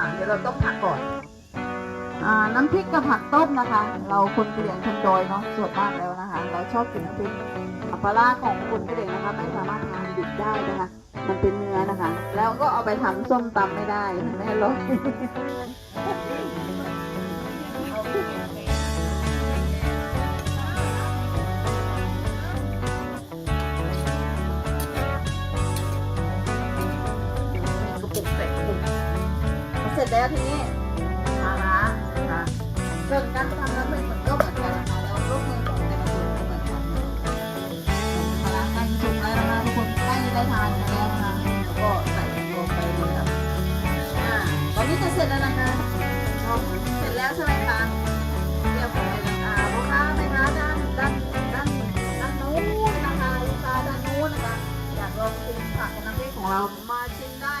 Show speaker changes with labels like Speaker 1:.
Speaker 1: อ่าเดี๋ยวเราต้มผักก่อน
Speaker 2: อ่าน้ำพริกกับผักต้มนะคะ เราคนกะเหรี่ยงคนดอยเนาะส่วนมากแล้วนะคะ เราชอบกินน้ำพริกปลาร้าของคนกะเหรี่ยงนะคะไม่สามารถทานดิบได้นะคะ มันเป็นเนื้อนะคะ แล้วก็เอาไปทำส้มตำไม่ได้ไม่อร่อย
Speaker 1: กระปุกใส่กระปุก
Speaker 2: เสร็จ แล้วทีนี้มาละนะคะส่วนการทำน้ำพริกมันก็เหมือนกันนะคะแล้วลูกมือของแต่ละคนก็เหมือนกันมาละกันชุมแล้วนะคะทุกคนใกล้ได้ทานกันแล้วนะคะแล้วก็ใส่ลงไปเลยค่ะอ่าตอนนี้จะเสร็จแล้วนะคะเสร็จแล้วใช่ไหมคะเรียบร้อยแล้วอ่าลูกค้าไหมคะด้านด้านด้านด้านนู้นนะคะลูกค้าด้านนู้นนะคะอยากลองชิมผักกับน้ำพริกของเรามาชิมได้